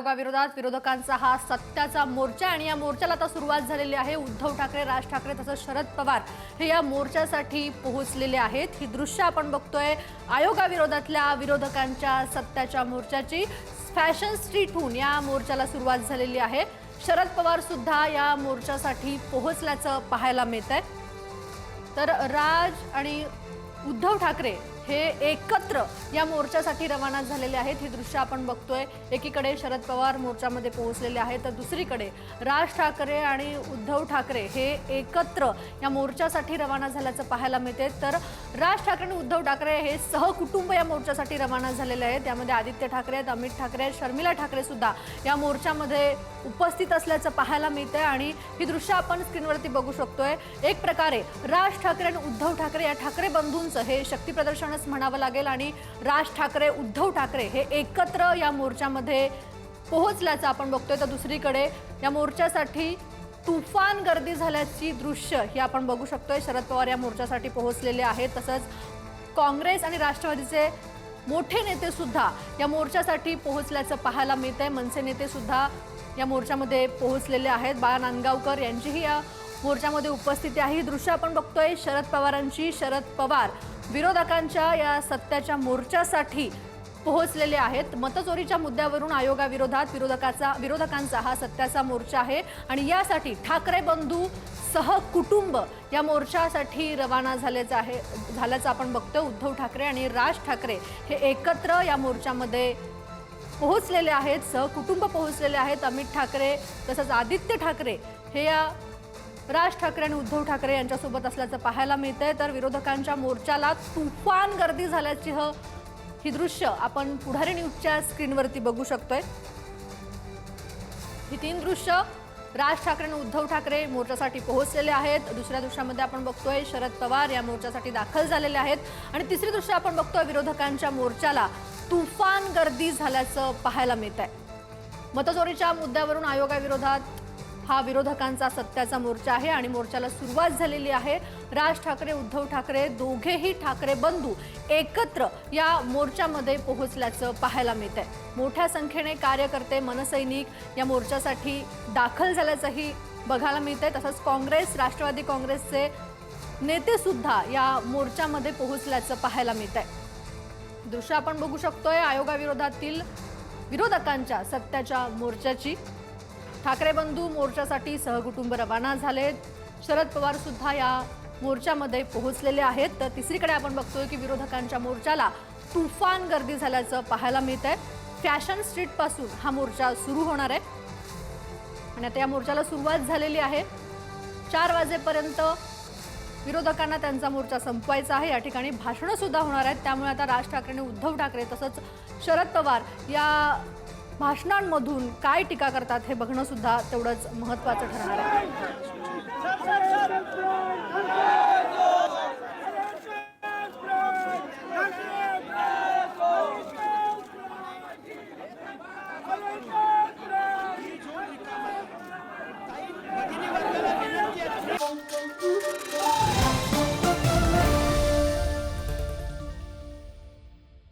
आयोगाविरोधात विरोधकांचा हा सत्याचा मोर्चा आणि या मोर्चाला आता सुरुवात झालेली आहे. उद्धव ठाकरे राज ठाकरे तसंच शरद पवार हे या मोर्चासाठी पोहोचलेले आहेत. ही दृश्य आपण बघतोय आयोगाविरोधातल्या विरोधकांच्या सत्याच्या मोर्चाची. फॅशन स्ट्रीटहून या मोर्चाला सुरुवात झालेली आहे. शरद पवार सुद्धा या मोर्चासाठी पोहोचल्याचं पाहायला मिळत आहे तर राज आणि उद्धव ठाकरे हे एकत्र या मोर्चासाठी रवाना झालेले आहेत. ही दृश्य आपण बघतोय. एकीकडे शरद पवार मोर्चामध्ये पोहोचलेले आहेत तर दुसरीकडे राज ठाकरे आणि उद्धव ठाकरे हे एकत्र या मोर्चासाठी रवाना झाल्याचं पाहायला मिळते. तर राज ठाकरे आणि उद्धव ठाकरे हे सहकुटुंब या मोर्चासाठी रवाना झालेले आहेत. त्यामध्ये आदित्य ठाकरे आहेत अमित ठाकरे आहेत शर्मिला ठाकरे सुद्धा या मोर्चामध्ये उपस्थित असल्याचं पाहायला मिळतंय आणि ही दृश्य आपण स्क्रीनवरती बघू शकतोय. एक प्रकारे राज ठाकरे आणि उद्धव ठाकरे या ठाकरे बंधूंचं हे शक्ती असंच म्हणावं लागेल आणि राज ठाकरे उद्धव ठाकरे हे एकत्र या मोर्चामध्ये पोहोचल्याचं आपण बघतोय. तर दुसरीकडे या मोर्चासाठी तुफान गर्दी झाल्याची दृश्य ही आपण बघू शकतोय. शरद पवार या मोर्चासाठी पोहोचलेले आहेत. तसंच काँग्रेस आणि राष्ट्रवादीचे मोठे नेते सुद्धा या मोर्चासाठी पोहोचल्याचं पाहायला मिळतंय. मनसे नेते सुद्धा या मोर्चामध्ये पोहोचलेले आहेत. बाळा नांदगावकर यांचीही या मोर्चामध्ये उपस्थिती आहे. ही दृश्य आपण बघतोय. शरद पवारांची. शरद पवार विरोधकांच्या या सत्याच्या मोर्चासाठी पोहोचलेले आहेत. मतचोरीच्या मुद्द्यावरून आयोगाविरोधात विरोधकाचा विरोधकांचा हा सत्याचा मोर्चा आहे. आणि यासाठी ठाकरे बंधू सहकुटुंब या मोर्चासाठी रवाना झाल्याचं आहे झाल्याचं आपण बघतो उद्धव ठाकरे आणि राज ठाकरे हे एकत्र या मोर्चामध्ये पोहोचलेले आहेत सहकुटुंब पोहोचलेले आहेत. अमित ठाकरे तसंच आदित्य ठाकरे हे या राज ठाकरे आणि उद्धव ठाकरे यांच्यासोबत असल्याचं पाहायला मिळतंय. तर विरोधकांच्या मोर्चाला तुफान गर्दी झाल्याची ह ही दृश्य आपण पुढारी न्यूजच्या स्क्रीनवरती बघू शकतोय. ही तीन दृश्य राज ठाकरे आणि उद्धव ठाकरे मोर्चासाठी पोहोचलेले आहेत. दुसऱ्या दृश्यामध्ये आपण बघतोय शरद पवार या मोर्चासाठी दाखल झालेले आहेत. आणि तिसरी दृश्य आपण बघतोय विरोधकांच्या मोर्चाला तुफान गर्दी झाल्याचं पाहायला मिळत आहे मतचोरीच्या मुद्द्यावरून आयोगाविरोधात हा विरोधकांचा सत्याचा मोर्चा आहे आणि मोर्चाला सुरुवात झालेली आहे. राज ठाकरे उद्धव ठाकरे दोघेही ठाकरे बंधू एकत्र या मोर्चामध्ये पोहोचल्याचं पाहायला मिळत आहे मोठ्या संख्येने कार्यकर्ते मनसैनिक या मोर्चासाठी दाखल झाल्याचंही बघायला मिळत आहे तसंच काँग्रेस राष्ट्रवादी काँग्रेसचे नेते सुद्धा या मोर्चामध्ये पोहोचल्याचं पाहायला मिळत आहे दृश्य आपण बघू शकतोय आयोगाविरोधातील विरोधकांच्या सत्याच्या मोर्चाची. ठाकरे बंधू मोर्चासाठी सहकुटुंब रवाना झालेत शरद पवार सुद्धा या मोर्चामध्ये पोहोचलेले आहेत. तर तिसरीकडे आपण बघतोय की विरोधकांच्या मोर्चाला तुफान गर्दी झाल्याचं पाहायला मिळत आहे फॅशन स्ट्रीटपासून हा मोर्चा सुरू होणार आहे. आणि आता या मोर्चाला सुरुवात झालेली आहे. चार वाजेपर्यंत विरोधकांना त्यांचा मोर्चा संपवायचा आहे. या ठिकाणी भाषणं सुद्धा होणार आहेत. त्यामुळे आता राज ठाकरे आणि उद्धव ठाकरे तसंच शरद पवार या भाषणांमधून काय टीका करतात हे बघणं सुद्धा तेवढंच महत्त्वाचं ठरणार आहे.